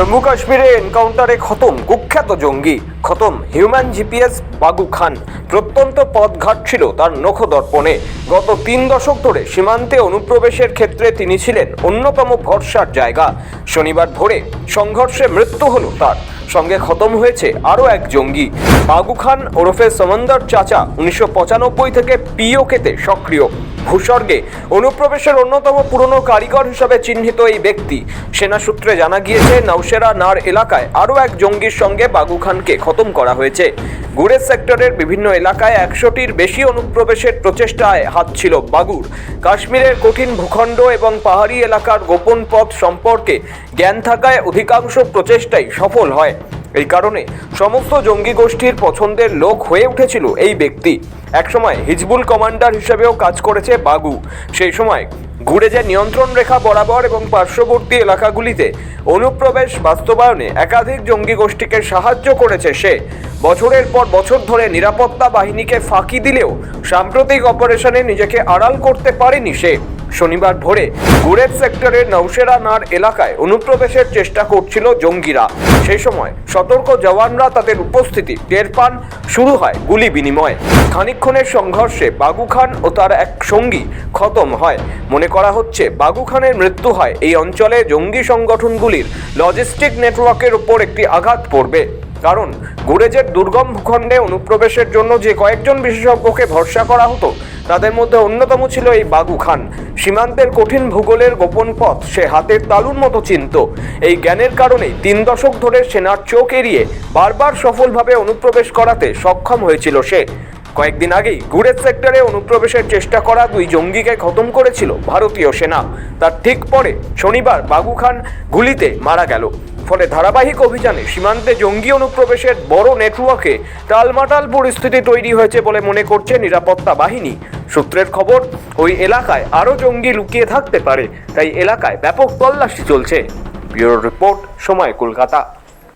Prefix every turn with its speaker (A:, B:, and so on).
A: জম্মু কাশ্মীরে এনকাউন্টারে খতম, কুখ্যাত জঙ্গি। খতম, হিউম্যান জিপিএস বাগু খান। প্রত্যন্ত পথঘাট ছিল তার নখদর্পণে। গত তিন দশক ধরে সীমান্তে অনুপ্রবেশের ক্ষেত্রে তিনি ছিলেন অন্যতম ভরসার জায়গা। শনিবার ভোরে সংঘর্ষে মৃত্যু হল তার। সঙ্গে খতম হয়েছে আরও এক জঙ্গি। বাগু খান ওরফে সমন্দর চাচা উনিশশো পঁচানব্বই থেকে পিওকেতে সক্রিয়। ভূস্বর্গে অনুপ্রবেশের অন্যতম পুরনো কারিগর হিসাবে চিহ্নিত এই ব্যক্তি। সেনা সূত্রে জানা গিয়েছে নৌসেরা নার এলাকায় আরও এক জঙ্গির সঙ্গে বাগু খানকে খতম করা হয়েছে। গুড়ের সেক্টরের বিভিন্ন এলাকায় একশোটির বেশি অনুপ্রবেশের প্রচেষ্টায় হাত ছিল বাগুর। কাশ্মীরের কঠিন ভূখণ্ড এবং পাহাড়ি এলাকার গোপন পথ সম্পর্কে জ্ঞান থাকায় অধিকাংশ প্রচেষ্টাই সফল হয়। এই কারণে সমস্ত জঙ্গি গোষ্ঠীর পছন্দের লোক হয়ে উঠেছিল এই ব্যক্তি। একসময় হিজবুল কমান্ডার হিসেবেও কাজ করেছে বাগু। সেই সময় ঘুরে যে নিয়ন্ত্রণ রেখা বরাবর এবং পার্শ্ববর্তী এলাকাগুলিতে অনুপ্রবেশ বাস্তবায়নে একাধিক জঙ্গি গোষ্ঠীকে সাহায্য করেছে সে। বছরের পর বছর ধরে নিরাপত্তা বাহিনীকে ফাঁকি দিলেও সাম্প্রতিক অপারেশনে নিজেকে আড়াল করতে পারেনি সে। শনিবার ভোরে গুরেজ সেক্টরের নৌসেরা নার এলাকায় অনুপ্রবেশের চেষ্টা করছিল জঙ্গিরা। সেই সময় সতর্ক জওয়ানরা তাদের উপস্থিতি টের পান, শুরু হয় গুলি বিনিময়। খানিক্ষণের সংঘর্ষে বাগু খান ও তার এক সঙ্গী খতম হয়। মনে করা হচ্ছে বাগু খানের মৃত্যু হয় এই অঞ্চলে জঙ্গি সংগঠনগুলির লজিস্টিক নেটওয়ার্কের উপর একটি আঘাত পড়বে। কারণ গুরেজের দুর্গম ভূখণ্ডে অনুপ্রবেশের জন্য যে কয়েকজন বিশেষজ্ঞকে ভরসা করা হতো তাদের মধ্যে অন্যতম ছিল এই বাগু খান। সীমান্তের কঠিন ভূগোলের গোপন পথ সে হাতের তালুর মতো চিনত। এই জ্ঞানের কারণে তিন দশক ধরে সেনার চোখ এড়িয়ে বারবার সফলভাবে অনুপ্রবেশ করাতে সক্ষম হয়েছিল সে। কয়েকদিন আগেই গুরেজ সেক্টরে অনুপ্রবেশের চেষ্টা করা দুই জঙ্গিকে খতম করেছিল ভারতীয় সেনা। তার ঠিক পরে শনিবার বাগু খান গুলিতে মারা গেল। ফলে ধারাবাহিক অভিযানে সীমান্তে জঙ্গি অনুপ্রবেশের বড় নেটওয়ার্কে টালমাটাল পরিস্থিতি তৈরি হয়েছে বলে মনে করছে নিরাপত্তা বাহিনী। সূত্রের খবর, ওই এলাকায় আরও জঙ্গি লুকিয়ে থাকতে পারে, তাই এলাকায় ব্যাপক তল্লাশি চলছে। ব্যুরো রিপোর্ট, সময় কলকাতা।